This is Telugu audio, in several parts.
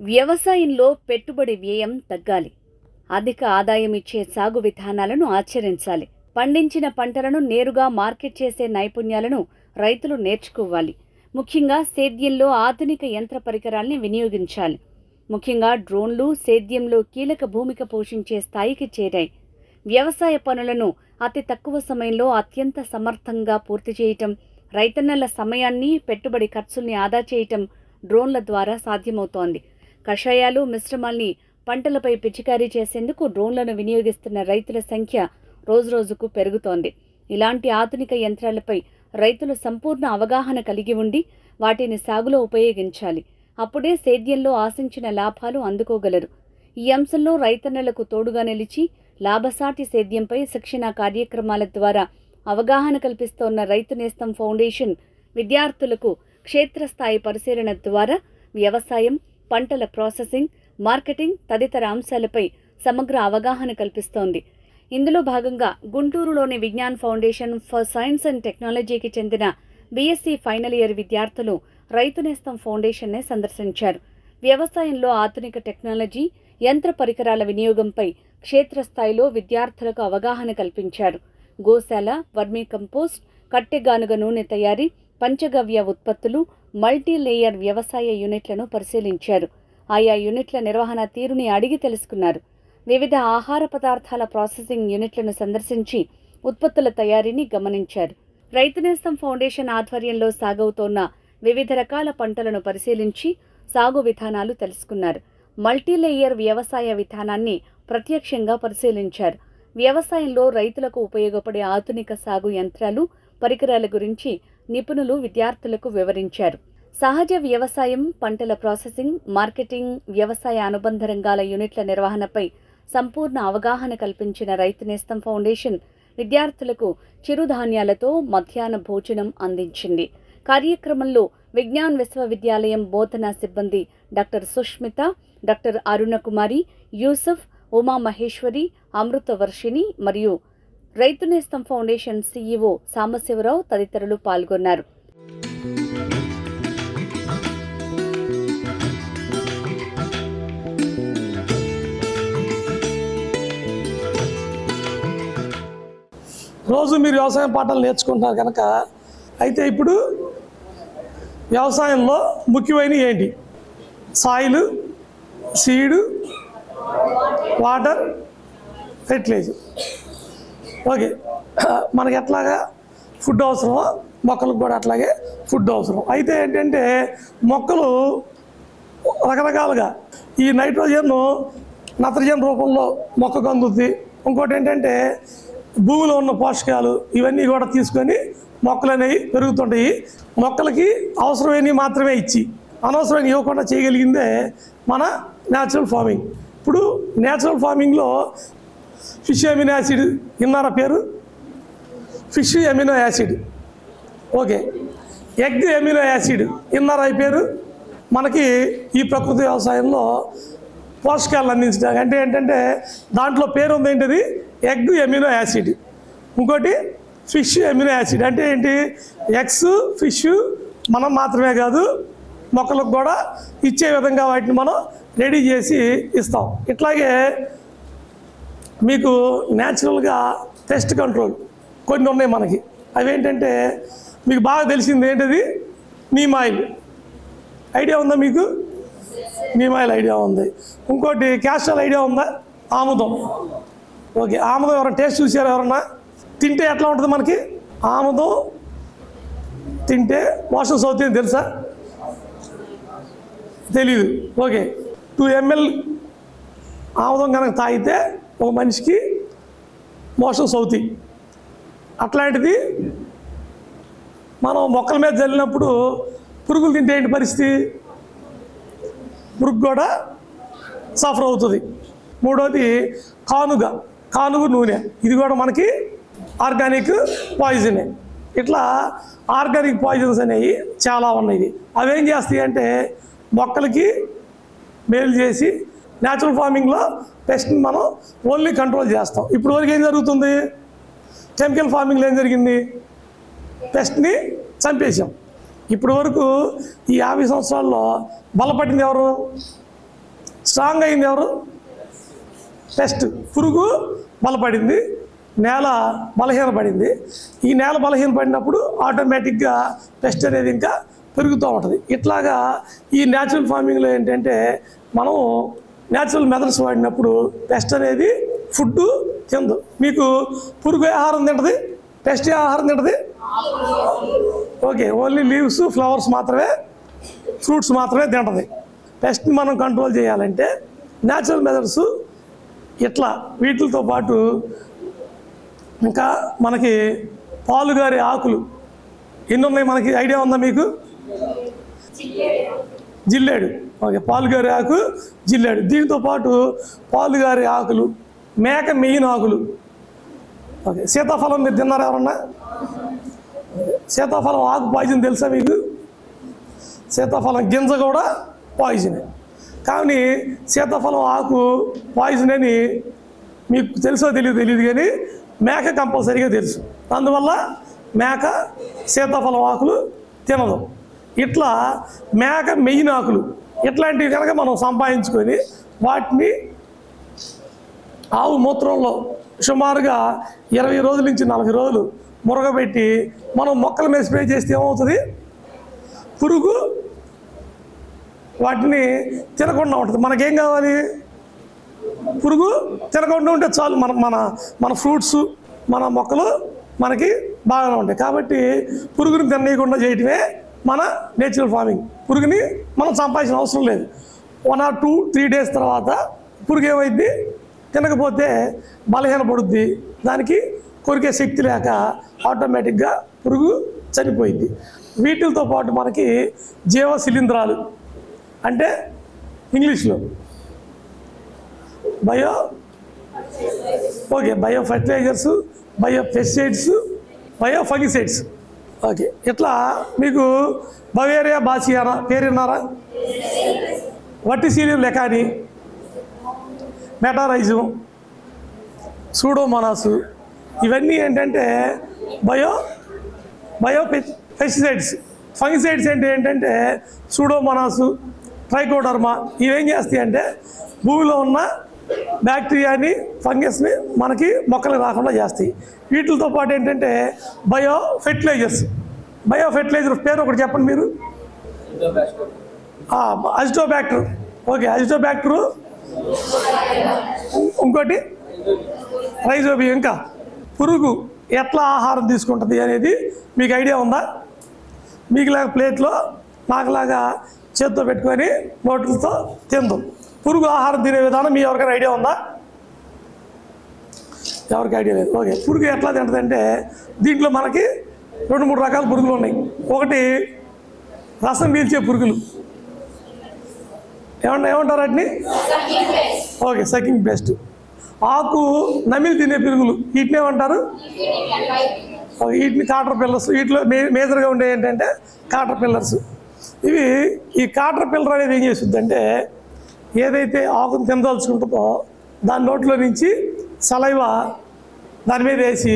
వ్యవసాయంలో పెట్టుబడి వ్యయం తగ్గాలి. అధిక ఆదాయం ఇచ్చే సాగు విధానాలను ఆచరించాలి. పండించిన పంటలను నేరుగా మార్కెట్ చేసే నైపుణ్యాలను రైతులు నేర్చుకోవాలి. ముఖ్యంగా సేద్యంలో ఆధునిక యంత్ర పరికరాల్ని వినియోగించాలి. ముఖ్యంగా డ్రోన్లు సేద్యంలో కీలక భూమిక పోషించే స్థాయికి చేరాయి. వ్యవసాయ పనులను అతి తక్కువ సమయంలో అత్యంత సమర్థంగా పూర్తి చేయటం రైతన్నల సమయాన్ని పెట్టుబడి ఖర్చుల్ని ఆదా చేయటం డ్రోన్ల ద్వారా సాధ్యమవుతోంది. కషాయాలు మిశ్రమాల్ని పంటలపై పిచికారీ చేసేందుకు డ్రోన్లను వినియోగిస్తున్న రైతుల సంఖ్య రోజురోజుకు పెరుగుతోంది. ఇలాంటి ఆధునిక యంత్రాలపై రైతులు సంపూర్ణ అవగాహన కలిగి ఉండి వాటిని సాగులో ఉపయోగించాలి. అప్పుడే సేద్యంలో ఆశించిన లాభాలు అందుకోగలరు. ఈ అంశంలో రైతన్నలకు తోడుగా నిలిచి లాభసాటి సేద్యంపై శిక్షణా కార్యక్రమాల ద్వారా అవగాహన కల్పిస్తోన్న రైతు నేస్తం ఫౌండేషన్ విద్యార్థులకు క్షేత్రస్థాయి పరిశీలన ద్వారా వ్యవసాయం పంటల ప్రాసెసింగ్ మార్కెటింగ్ తదితర అంశాలపై సమగ్ర అవగాహన కల్పిస్తోంది. ఇందులో భాగంగా గుంటూరులోని Vignan foundation for science and టెక్నాలజీకి చెందిన బీఎస్సీ ఫైనల్ ఇయర్ విద్యార్థులు రైతు నేస్తం ఫౌండేషన్నే సందర్శించారు. వ్యవసాయంలో ఆధునిక టెక్నాలజీ యంత్ర పరికరాల వినియోగంపై క్షేత్రస్థాయిలో విద్యార్థులకు అవగాహన కల్పించారు. గోశాల వర్మీ కంపోస్ట్ కట్టెగానుగ నూనె తయారీ పంచగవ్య ఉత్పత్తులు మల్టీ లేయర్ వ్యవసాయ యూనిట్లను పరిశీలించారు. ఆయా యూనిట్ల నిర్వహణ తీరుని అడిగి తెలుసుకున్నారు. వివిధ ఆహార పదార్థాల ప్రాసెసింగ్ యూనిట్లను సందర్శించి ఉత్పత్తుల తయారీని గమనించారు. రైతు నేస్తం ఫౌండేషన్ ఆధ్వర్యంలో సాగవుతోన్న వివిధ రకాల పంటలను పరిశీలించి సాగు విధానాలు తెలుసుకున్నారు. మల్టీలేయర్ వ్యవసాయ విధానాన్ని ప్రత్యక్షంగా పరిశీలించారు. వ్యవసాయంలో రైతులకు ఉపయోగపడే ఆధునిక సాగు యంత్రాలు పరికరాల గురించి నిపుణులు విద్యార్థులకు వివరించారు. సహజ వ్యవసాయం పంటల ప్రాసెసింగ్ మార్కెటింగ్ వ్యవసాయ అనుబంధ రంగాల యూనిట్ల నిర్వహణపై సంపూర్ణ అవగాహన కల్పించిన రైతు నేస్తం ఫౌండేషన్ విద్యార్థులకు చిరుధాన్యాలతో మధ్యాహ్న భోజనం అందించింది. కార్యక్రమంలో విజ్ఞాన్ విశ్వవిద్యాలయం బోధనా సిబ్బంది డాక్టర్ సుష్మిత డాక్టర్ అరుణకుమారి యూసఫ్ ఉమా మహేశ్వరి అమృతవర్షిణి మరియు రైతు నేస్తం ఫౌండేషన్ సీఈఓ సాంబశివరావు తదితరులు పాల్గొన్నారు. రోజు మీరు వ్యవసాయం పాఠాలు నేర్చుకుంటున్నారు కనుక అయితే ఇప్పుడు వ్యవసాయంలో ముఖ్యమైనవి ఏంటి? Soil seed water fertilizer. Okay. మనకి ఎట్లాగా ఫుడ్ అవసరమో మొక్కలకు కూడా అట్లాగే ఫుడ్ అవసరం. అయితే ఏంటంటే మొక్కలు రకరకాలుగా ఈ నైట్రోజన్ను నత్రజన్ రూపంలో మొక్కకు అందుతుంది ఇంకోటి ఏంటంటే భూమిలో ఉన్న పోషకాలు ఇవన్నీ కూడా తీసుకొని మొక్కలు అనేవి పెరుగుతుంటాయి. మొక్కలకి అవసరమైనవి మాత్రమే ఇచ్చి అనవసరమైన ఇవ్వకుండా చేయగలిగిందే మన న్యాచురల్ ఫార్మింగ్ ఇప్పుడు న్యాచురల్ ఫార్మింగ్లో ఫిష్ అమినో యాసిడ్ విన్నారా పేరు? Fish amino acid okay. Egg amino acid విన్నారా ఈ పేరు? మనకి ఈ ప్రకృతి వ్యవసాయంలో పోషకాలు అందించడానికి. అంటే ఏంటంటే దాంట్లో పేరు ఉంది ఏంటిది? ఎగ్ ఎమినో యాసిడ్ ఇంకోటి ఫిష్ ఎమినో యాసిడ్. అంటే ఏంటి? ఎగ్స్ ఫిష్ మనం మాత్రమే కాదు మొక్కలకు కూడా ఇచ్చే విధంగా వాటిని మనం రెడీ చేసి ఇస్తాం. ఇట్లాగే మీకు న్యాచురల్గా పెస్ట్ కంట్రోల్ కొన్ని ఉన్నాయి మనకి. అవేంటంటే మీకు బాగా తెలిసింది ఏంటిది? Neem oil. ఐడియా ఉందా మీకు? నీమ్ ఆయిల్ ఐడియా ఉంది. ఇంకోటి క్యాస్ట్రాల్ ఐడియా ఉందా? ఆముదం. ఓకే ఆముదం ఎవరైనా టేస్ట్ చూసారా ఎవరన్నా? తింటే ఎట్లా ఉంటుంది మనకి? ఆముదం తింటే మోషన్స్ అవుతుంది తెలుసా? తెలీదు. ఓకే. టూ ఎంఎల్ ఆముదం కనుక తాగితే ఒక మనిషికి మోషన్స్ అవుతాయి అట్లాంటిది మనం మొక్కల మీద చల్లినప్పుడు పురుగులు తింటే ఏంటి పరిస్థితి? పురుగు కూడా సఫర్ అవుతుంది. మూడోది కానుగ. కానుగ నూనె. ఇది కూడా మనకి ఆర్గానిక్ పాయిజనే. ఇట్లా ఆర్గానిక్ పాయిజన్స్ అనేవి చాలా ఉన్నాయి. అవేం చేస్తాయి అంటే మొక్కలకి మేలు చేసి న్యాచురల్ ఫార్మింగ్లో పెస్ట్ని మనం ఓన్లీ కంట్రోల్ చేస్తాం. ఇప్పుడు వరకు ఏం జరుగుతుంది? కెమికల్ ఫార్మింగ్లో ఏం జరిగింది? పెస్ట్ని చంపేశాం. ఇప్పుడు వరకు ఈ యాభై సంవత్సరాల్లో బలపడింది ఎవరు? స్ట్రాంగ్ అయింది ఎవరు? పెస్ట్. పురుగు బలపడింది. నేల బలహీనపడింది. ఈ నేల బలహీనపడినప్పుడు ఆటోమేటిక్గా పెస్ట్ అనేది ఇంకా పెరుగుతూ ఉంటుంది. ఇట్లాగా ఈ న్యాచురల్ ఫార్మింగ్లో ఏంటంటే మనం న్యాచురల్ మెథడ్స్ వాడినప్పుడు పెస్ట్ అనేది ఫుడ్ తిందు మీకు పురుగు ఆహారం తింటది? పెస్ట్ ఆహారం తింటది? ఓకే ఓన్లీ లీవ్స్ ఫ్లవర్స్ మాత్రమే ఫ్రూట్స్ మాత్రమే తింటది. పెస్ట్ని మనం కంట్రోల్ చేయాలంటే న్యాచురల్ మెథడ్స్ ఇట్లా వీటితో పాటు ఇంకా మనకి పాలుగారి ఆకులు ఎన్ని ఉన్నాయి మనకి ఐడియా ఉందా మీకు? జిల్లేడు. ఓకే పాలుగారి ఆకు జిల్లేడు. దీంతో పాటు పాలుగారి ఆకులు మేక మెయిన్ ఆకులు. ఓకే సీతాఫలం మీరు తిన్నారా ఎవరన్నా? సీతాఫలం ఆకు పాయిజన్ తెలుసా మీకు? సీతాఫలం గింజ కూడా పాయిజనే కానీ సీతాఫలం ఆకు పాయిజన్ అని మీకు తెలుసో తెలియదు తెలియదు కానీ మేక కంపల్సరీగా తెలుసు. అందువల్ల మేక సీతాఫలం ఆకులు తినదు. ఇట్లా మేక మెయిన్ ఆకులు ఇట్లాంటివి కనుక మనం సంపాదించుకొని వాటిని ఆవు మూత్రంలో సుమారుగా ఇరవై రోజుల నుంచి నలభై రోజులు మురగబెట్టి మనం మొక్కల మీద స్ప్రే చేస్తే ఏమవుతుంది? పురుగు వాటిని తినకుండా ఉంటుంది. మనకేం కావాలి? పురుగు తినకుండా ఉంటే చాలు. మన మన మన ఫ్రూట్స్ మన మొక్కలు మనకి బాగానే ఉంటాయి. కాబట్టి పురుగుని తినేయకుండా చేయటమే మన నేచురల్ ఫార్మింగ్. పురుగుని మనం సంపాదించిన అవసరం లేదు. One or two three days తర్వాత పురుగు ఏమైంది తినకపోతే బలహీన పడుద్ది. దానికి కొరికే శక్తి లేక ఆటోమేటిక్గా పురుగు చనిపోయింది వీటితో పాటు మనకి జీవ శిలీంధ్రాలు అంటే ఇంగ్లీష్లో bio? Okay bio fertilizers bio pesticides bio fungicides. Okay ఇట్లా మీకు బవేరియా బాసియారా పేరు విన్నారా వట్టిసీలియం లెకాని మెటారైజం సూడోమోనాసు ఇవన్నీ ఏంటంటే బయో బయో పెస్టిసైడ్స్. ఫంగిసైడ్స్ అంటే ఏంటంటే సూడోమోనాసు ట్రైకోడర్మా ఇవేం చేస్తాయి అంటే భూమిలో ఉన్న బ్యాక్టీరియాని ఫంగస్ని మనకి మొక్కలు రాకుండా చేస్తాయి. వీటితో పాటు ఏంటంటే బయో ఫెర్టిలైజర్స్ బయో ఫెర్టిలైజర్ పేరు ఒకటి చెప్పండి మీరు? అజిటోబ్యాక్టర్ ఓకే అజిటోబ్యాక్టరు ఇంకోటి? రైజోబి ఇంకా పురుగు ఎట్లా ఆహారం తీసుకుంటుంది అనేది మీకు ఐడియా ఉందా? మీకులాగా ప్లేట్లో నాకులాగా చేత్తో పెట్టుకొని నోట్లతో తిందాం. పురుగు ఆహారం తినే విధానం మీ ఎవరికైనా ఐడియా ఉందా? ఎవరికి ఐడియా లేదు. ఓకే. పురుగు ఎట్లా తింటుందంటే దీంట్లో మనకి రెండు మూడు రకాల పురుగులు ఉన్నాయి. ఒకటి రసం పీల్చే పురుగులు. ఏమన్నా ఏమంటారు వాటిని? ఓకే సకింగ్ బెస్ట్ ఆకు నమిలి తినే పురుగులు. వీటిని ఏమంటారు? వీటిని కాటర్ పిల్లర్స్. వీటిలో మే మేజర్గా ఉండే ఏంటంటే కాటర్ పిల్లర్స్. ఇవి ఈ కాటర్ పిల్లర్ అనేది ఏం చేస్తుందంటే ఏదైతే ఆకును తినదలుచుకుంటుందో దాని నోట్లో నుంచి సలైవ దాని మీద వేసి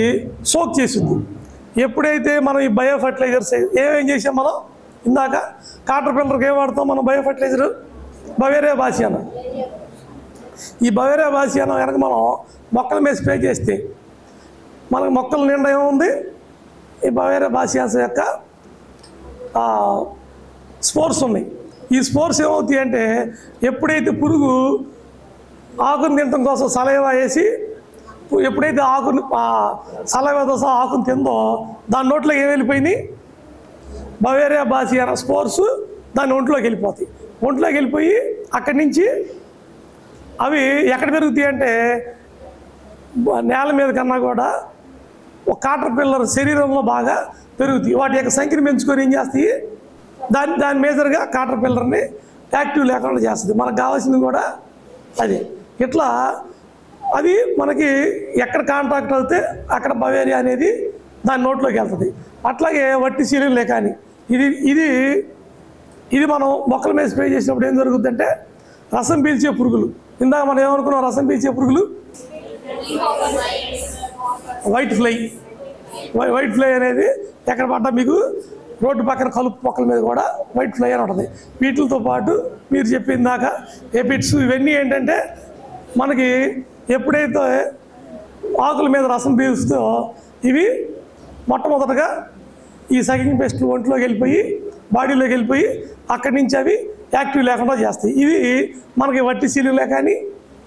సోక్ చేసింది. ఎప్పుడైతే మనం ఈ బయో ఫర్టిలైజర్స్ ఏమేం చేసాం మనం? ఇందాక కాటర్ పిల్లర్కి ఏం వాడతాం మనం బయో ఫర్టిలైజర్ బవేరియా బాసియానా? ఈ బవేరియా బాసియానా కనుక మనం మొక్కల మీద స్ప్రే చేస్తే మనకు మొక్కల నిండా ఏముంది? ఈ బవేరియా బాసియాస్ యొక్క స్పోర్ట్స్ ఉన్నాయి. ఈ స్పోర్స్ ఏమవుతాయి అంటే ఎప్పుడైతే పురుగు ఆకును తినడం కోసం సలైవా వేసి ఎప్పుడైతే ఆకును సలైవా దోశ ఆకును తిందో దాని నోట్లో ఏం వెళ్ళిపోయింది? బవేరియా బాసియానా స్పోర్స్ దాని ఒంట్లోకి వెళ్ళిపోతాయి. ఒంట్లోకి వెళ్ళిపోయి అక్కడి నుంచి అవి ఎక్కడ పెరుగుతాయి అంటే నేల మీద కన్నా కూడా ఒక కాటర్ పిల్లర్ శరీరంలో బాగా పెరుగుతాయి. వాటి యొక్క సంఖ్యను పెంచుకొని ఏం చేస్తాయి? దాని దాని మేజర్గా కాటర్ పిల్లర్ని యాక్టివ్ లేకుండా చేస్తుంది. మనకు కావాల్సింది కూడా అది. ఇట్లా అది మనకి ఎక్కడ కాంటాక్ట్ అవుతే అక్కడ బవేరియా అనేది దాని నోట్లోకి వెళ్తుంది. అట్లాగే వట్టి శీలం లేకాని ఇది ఇది ఇది మనం మొక్కల మీద స్ప్రే చేసినప్పుడు ఏం జరుగుతుందంటే రసం పీల్చే పురుగులు. ఇందాక మనం ఏమనుకున్నాం రసం పీల్చే పురుగులు? వైట్ ఫ్లై వై- వైట్ ఫ్లై అనేది ఎక్కడ పడ్డా మీకు రోడ్డు పక్కన కలుపు మొక్కల మీద కూడా వైట్ ఫ్లయర్ ఉంటుంది. వీటితో పాటు మీరు చెప్పిన దాకా ఎపిట్స్ ఇవన్నీ ఏంటంటే మనకి ఎప్పుడైతే ఆకుల మీద రసం పీలుస్తో ఇవి మొట్టమొదటగా ఈ సకింగ్ పెస్ట్ ఒంట్లోకి వెళ్ళిపోయి బాడీలోకి వెళ్ళిపోయి అక్కడి నుంచి అవి యాక్టివ్ లేకుండా చేస్తాయి. ఇవి మనకి వట్టి సీలులే కానీ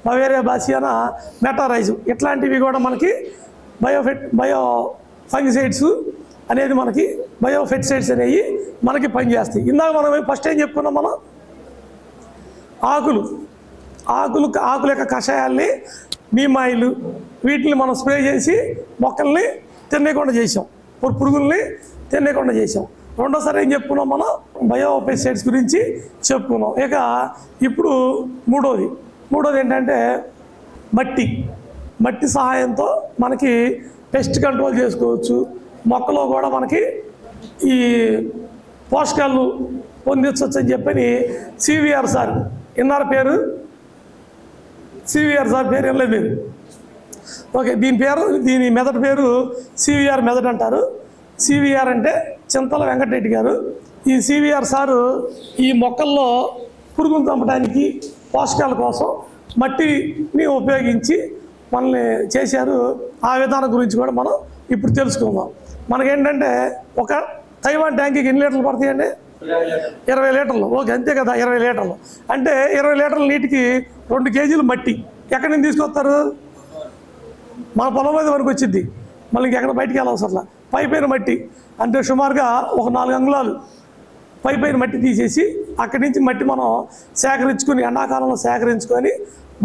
బవేరియా బాసియానా మెటారైజు ఇట్లాంటివి కూడా మనకి బయోఫెట్ బయో ఫంగిసైడ్స్ అనేది మనకి బయోఫెట్సైడ్స్ అనేవి మనకి పనిచేస్తాయి. ఇందాక మనం ఫస్ట్ ఏం చెప్పుకున్నాం మనం? ఆకులు. ఆకులు ఆకుల యొక్క కషాయాల్ని మీమాయిలు వీటిని మనం స్ప్రే చేసి మొక్కల్ని తినేయకుండా చేసాం పురు- పురుగుల్ని తినేయకుండా చేసాం రెండోసారి ఏం చెప్పుకున్నాం మనం? బయోపెస్టిసైడ్స్ గురించి చెప్పుకున్నాం. ఇక ఇప్పుడు మూడోది. మూడోది ఏంటంటే మట్టి. మట్టి సహాయంతో మనకి పెస్ట్ కంట్రోల్ చేసుకోవచ్చు. మొక్కలో కూడా మనకి ఈ పోషకాలు పొందించవచ్చు అని చెప్పని సివిఆర్ సార్ ఇన్నార పేరు? సివిఆర్ సార్ పేరు వెళ్ళలేదు మీరు. ఓకే దీని పేరు దీని మెదడు పేరు సివిఆర్ మెదడు అంటారు. సివిఆర్ అంటే చింతల వెంకటరెడ్డి గారు. ఈ సివిఆర్ సారు ఈ మొక్కల్లో పురుగులు చంపడానికి పోషకాల కోసం మట్టిని ఉపయోగించి మనల్ని చేశారు. ఆ విధానం గురించి కూడా మనం ఇప్పుడు తెలుసుకుందాం. మనకేంటంటే ఒక తైవాన్ ట్యాంక్కి ఎన్ని లీటర్లు పడతాయండి? ఇరవై లీటర్లు. ఓకే అంతే కదా ఇరవై లీటర్లు. అంటే ఇరవై లీటర్ల నీటికి రెండు కేజీలు మట్టి. ఎక్కడి నుంచి తీసుకొస్తారు? మన పొలం మీద వరకు వచ్చింది. మళ్ళీ ఇంకెక్కడ బయటికి వెళ్ళవసరం పై పైన మట్టి. అంటే సుమారుగా ఒక నాలుగు అంగుళాలు పై పైన మట్టి తీసేసి అక్కడి నుంచి మట్టి మనం సేకరించుకొని ఎండాకాలంలో సేకరించుకొని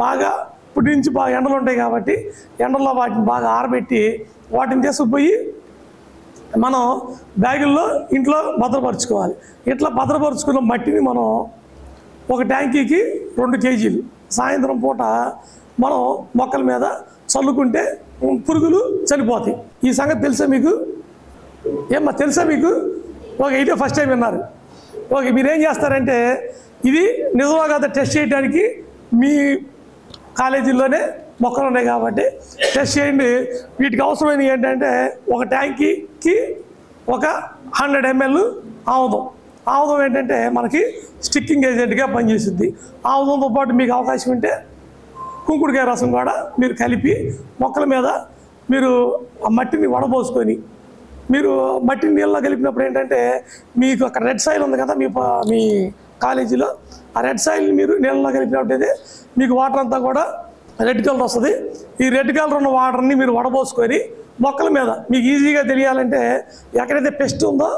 బాగా ఇప్పటి నుంచి బాగా ఎండలు ఉంటాయి కాబట్టి ఎండల్లో వాటిని బాగా ఆరబెట్టి వాటిని తీసుకుపోయి మనం బ్యాగుల్లో ఇంట్లో భద్రపరుచుకోవాలి. ఇట్లా భద్రపరుచుకున్న మట్టిని మనం ఒక ట్యాంకీకి రెండు కేజీలు సాయంత్రం పూట మనం మొక్కల మీద చల్లుకుంటే పురుగులు చనిపోతాయి. ఈ సంగతి తెలుసా మీకు? ఏమ్మా తెలుసా మీకు? ఒక ఇదే ఫస్ట్ టైం విన్నారు. ఓకే మీరేం చేస్తారంటే ఇది నిజంగా కదా టెస్ట్ చేయడానికి మీ కాలేజీల్లోనే మొక్కలు ఉన్నాయి కాబట్టి టెస్ట్ చేయండి. వీటికి అవసరమైనవి ఏంటంటే ఒక ట్యాంకీకి ఒక హండ్రెడ్ ఎంఎల్ ఆముదం. ఆముదం ఏంటంటే మనకి స్టిక్కింగ్ ఏజెంట్గా పనిచేస్తుంది ఆముదంతో పాటు మీకు అవకాశం ఉంటే కుంకుడుకాయ రసం కూడా మీరు కలిపి మొక్కల మీద మీరు ఆ మట్టిని వడబోసుకొని మీరు మట్టిని నీళ్ళలో కలిపినప్పుడు ఏంటంటే మీకు అక్కడ రెడ్ సాయిల్ ఉంది కదా మీ మీ కాలేజీలో ఆ రెడ్ సాయిల్ మీరు నీళ్ళలో కలిపినట్టయితే మీకు వాటర్ అంతా కూడా రెడ్ కలర్ వస్తుంది. ఈ రెడ్ కలర్ ఉన్న వాటర్ని మీరు వడబోసుకొని మొక్కల మీద మీకు ఈజీగా తెలియాలంటే ఎక్కడైతే పెస్ట్ ఉందో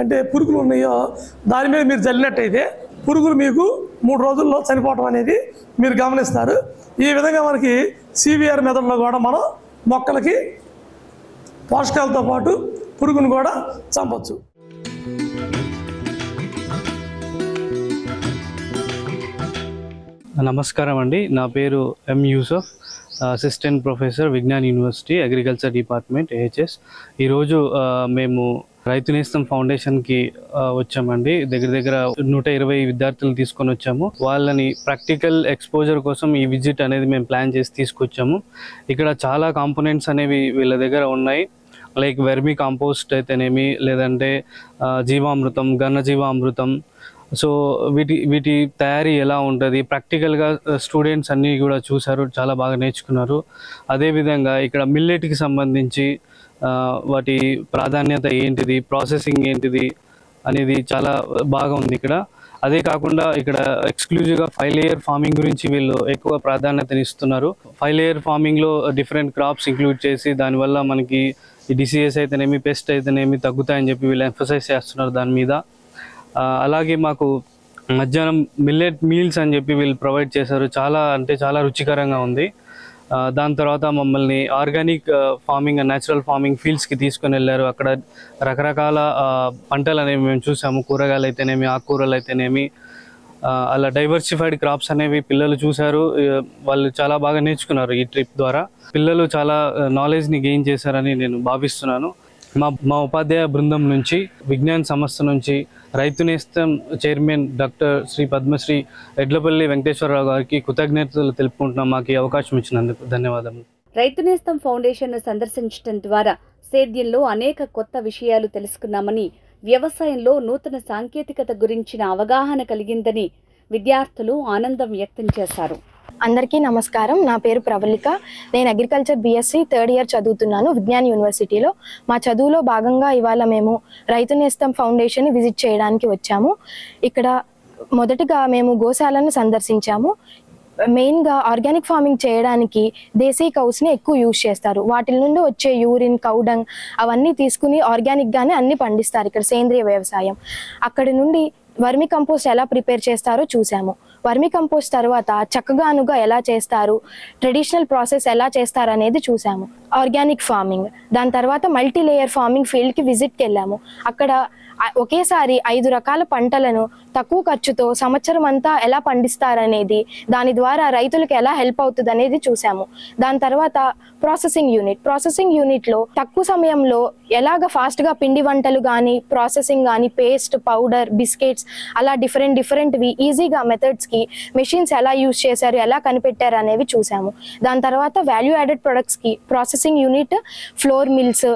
అంటే పురుగులు ఉన్నాయో దాని మీద మీరు జల్లినట్టయితే పురుగులు మీకు మూడు రోజుల్లో చనిపోవటం అనేది మీరు గమనిస్తారు. ఈ విధంగా మనకి సివిఆర్ మెథడ్లో కూడా మనం మొక్కలకి పోషకాలతో పాటు పురుగును కూడా చంపచ్చు. నమస్కారం అండి. నా పేరు M Yusuf. Assistant professor Vignan university agriculture department AHS. ఈరోజు మేము రైతు నేస్తం ఫౌండేషన్కి వచ్చామండి. దగ్గర దగ్గర నూట ఇరవై విద్యార్థులు తీసుకొని వచ్చాము. వాళ్ళని ప్రాక్టికల్ ఎక్స్పోజర్ కోసం ఈ విజిట్ అనేది మేము ప్లాన్ చేసి తీసుకొచ్చాము. ఇక్కడ చాలా కాంపోనెంట్స్ అనేవి వీళ్ళ దగ్గర ఉన్నాయి. లైక్ వెర్మి కాంపోస్ట్ అయితేనేమి లేదంటే జీవామృతం ఘన జీవామృతం సో వీటి వీటి తయారీ ఎలా ఉంటుంది? ప్రాక్టికల్గా స్టూడెంట్స్ అన్నీ కూడా చూశారు చాలా బాగా నేర్చుకున్నారు. అదేవిధంగా ఇక్కడ మిల్లెట్కి సంబంధించి uh, వాటి ప్రాధాన్యత ఏంటిది? ప్రాసెసింగ్ ఏంటిది? అనేది చాలా బాగా ఉంది ఇక్కడ. అదే కాకుండా ఇక్కడ ఎక్స్క్లూజివ్గా ఫైవ్ లేయర్ ఫార్మింగ్ గురించి వీళ్ళు ఎక్కువ ప్రాధాన్యతనిస్తున్నారు ఫైవ్ లేయర్ ఫార్మింగ్లో డిఫరెంట్ క్రాప్స్ ఇంక్లూడ్ చేసి దానివల్ల మనకి ఈ డిసీజెస్ అయితేనేమి పెస్ట్ అయితేనేమి తగ్గుతాయని చెప్పి వీళ్ళు ఎంఫసైజ్ చేస్తున్నారు దాని మీద. అలాగే మాకు మధ్యాహ్నం మిల్లెట్ మీల్స్ అని చెప్పి వీళ్ళు ప్రొవైడ్ చేశారు. చాలా అంటే చాలా రుచికరంగా ఉంది. దాని తర్వాత మమ్మల్ని organic farming and natural farming ఫీల్డ్స్కి తీసుకొని వెళ్ళారు. అక్కడ రకరకాల పంటలు అనేవి మేము చూసాము. కూరగాయలు అయితేనేమి ఆకుకూరలు అయితేనేమి అలా డైవర్సిఫైడ్ క్రాప్స్ అనేవి పిల్లలు చూశారు. వాళ్ళు చాలా బాగా నేర్చుకున్నారు ఈ ట్రిప్ ద్వారా. పిల్లలు చాలా నాలెడ్జ్ని గెయిన్ చేశారని నేను భావిస్తున్నాను. మా మా ఉపాధ్యాయ బృందం నుంచి విజ్ఞాన్ సంస్థ నుంచి రైతు నేస్తం చైర్మన్ డాక్టర్ శ్రీ పద్మశ్రీ ఎడ్లపల్లి వెంకటేశ్వరరావు గారికి కృతజ్ఞతలు తెలుపుకుంటున్నాం. మాకు ఈ అవకాశం ఇచ్చినందుకు ధన్యవాదములు. రైతు నేస్తం ఫౌండేషన్ను సందర్శించడం ద్వారా సేద్యంలో అనేక కొత్త విషయాలు తెలుసుకున్నామని వ్యవసాయంలో నూతన సాంకేతికత గురించిన అవగాహన కలిగిందని విద్యార్థులు ఆనందం వ్యక్తం చేశారు. అందరికీ నమస్కారం. నా పేరు ప్రవళిక. నేను అగ్రికల్చర్ బీఎస్సీ థర్డ్ ఇయర్ చదువుతున్నాను విజ్ఞాన్ యూనివర్సిటీలో. మా చదువులో భాగంగా ఇవాళ మేము రైతు నేస్తం ఫౌండేషన్ విజిట్ చేయడానికి వచ్చాము. ఇక్కడ మొదటగా మేము గోశాలను సందర్శించాము. మెయిన్గా ఆర్గానిక్ ఫార్మింగ్ చేయడానికి దేశీ కౌస్ని ఎక్కువ యూజ్ చేస్తారు. వాటి నుండి వచ్చే యూరిన్ కౌడంగ్ అవన్నీ తీసుకుని ఆర్గానిక్గానే అన్ని పండిస్తారు ఇక్కడ సేంద్రియ వ్యవసాయం. అక్కడి నుండి వర్మి కంపోస్ట్ ఎలా ప్రిపేర్ చేస్తారో చూసాము వర్మి కంపోస్ట్ తర్వాత చక్కగానుగా ఎలా చేస్తారు ట్రెడిషనల్ ప్రాసెస్ ఎలా చేస్తారు అనేది చూసాము ఆర్గానిక్ ఫార్మింగ్. దాని తర్వాత మల్టీ లేయర్ ఫార్మింగ్ ఫీల్డ్కి విజిట్కి వెళ్ళాము అక్కడ ఒకేసారి ఐదు రకాల పంటలను తక్కువ ఖర్చుతో సంవత్సరం అంతా ఎలా పండిస్తారనేది దాని ద్వారా రైతులకు ఎలా హెల్ప్ అవుతుంది అనేది చూసాము. దాని తర్వాత ప్రాసెసింగ్ యూనిట్ ప్రాసెసింగ్ యూనిట్లో తక్కువ సమయంలో ఎలాగ ఫాస్ట్గా పిండి వంటలు కానీ ప్రాసెసింగ్ కానీ పేస్ట్ పౌడర్ బిస్కెట్స్ అలా డిఫరెంట్ డిఫరెంట్వి ఈజీగా మెథడ్స్కి మెషిన్స్ ఎలా యూజ్ చేశారు ఎలా కనిపెట్టారు అనేవి చూసాము. దాని తర్వాత value added ప్రొడక్ట్స్కి processing unit flour mills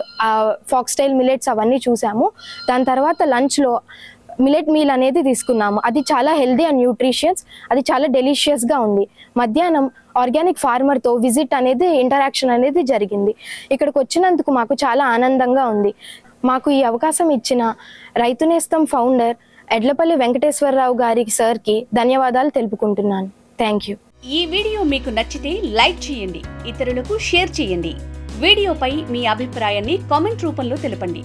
foxtail millets అవన్నీ చూసాము. దాని తర్వాత తర్వాత లంచ్లో మిలెట్ మీల్ అనేది తీసుకున్నాము. అది చాలా హెల్దీ అండ్ న్యూట్రిషియస్ అది చాలా డెలిషియస్గా ఉంది. మధ్యాహ్నం ఆర్గానిక్ ఫార్మర్తో విజిట్ అనేది ఇంటరాక్షన్ అనేది జరిగింది. ఇక్కడికి వచ్చినందుకు మాకు చాలా ఆనందంగా ఉంది. మాకు ఈ అవకాశం ఇచ్చిన రైతు నేస్తం ఫౌండర్ ఎడ్లపల్లి వెంకటేశ్వరరావు గారి సార్కి ధన్యవాదాలు తెలుపుకుంటున్నాను. థ్యాంక్ యూ ఈ వీడియో మీకు నచ్చితే లైక్ చేయండి ఇతరులకు షేర్ చేయండి. వీడియోపై మీ అభిప్రాయాన్ని కామెంట్ రూపంలో తెలపండి.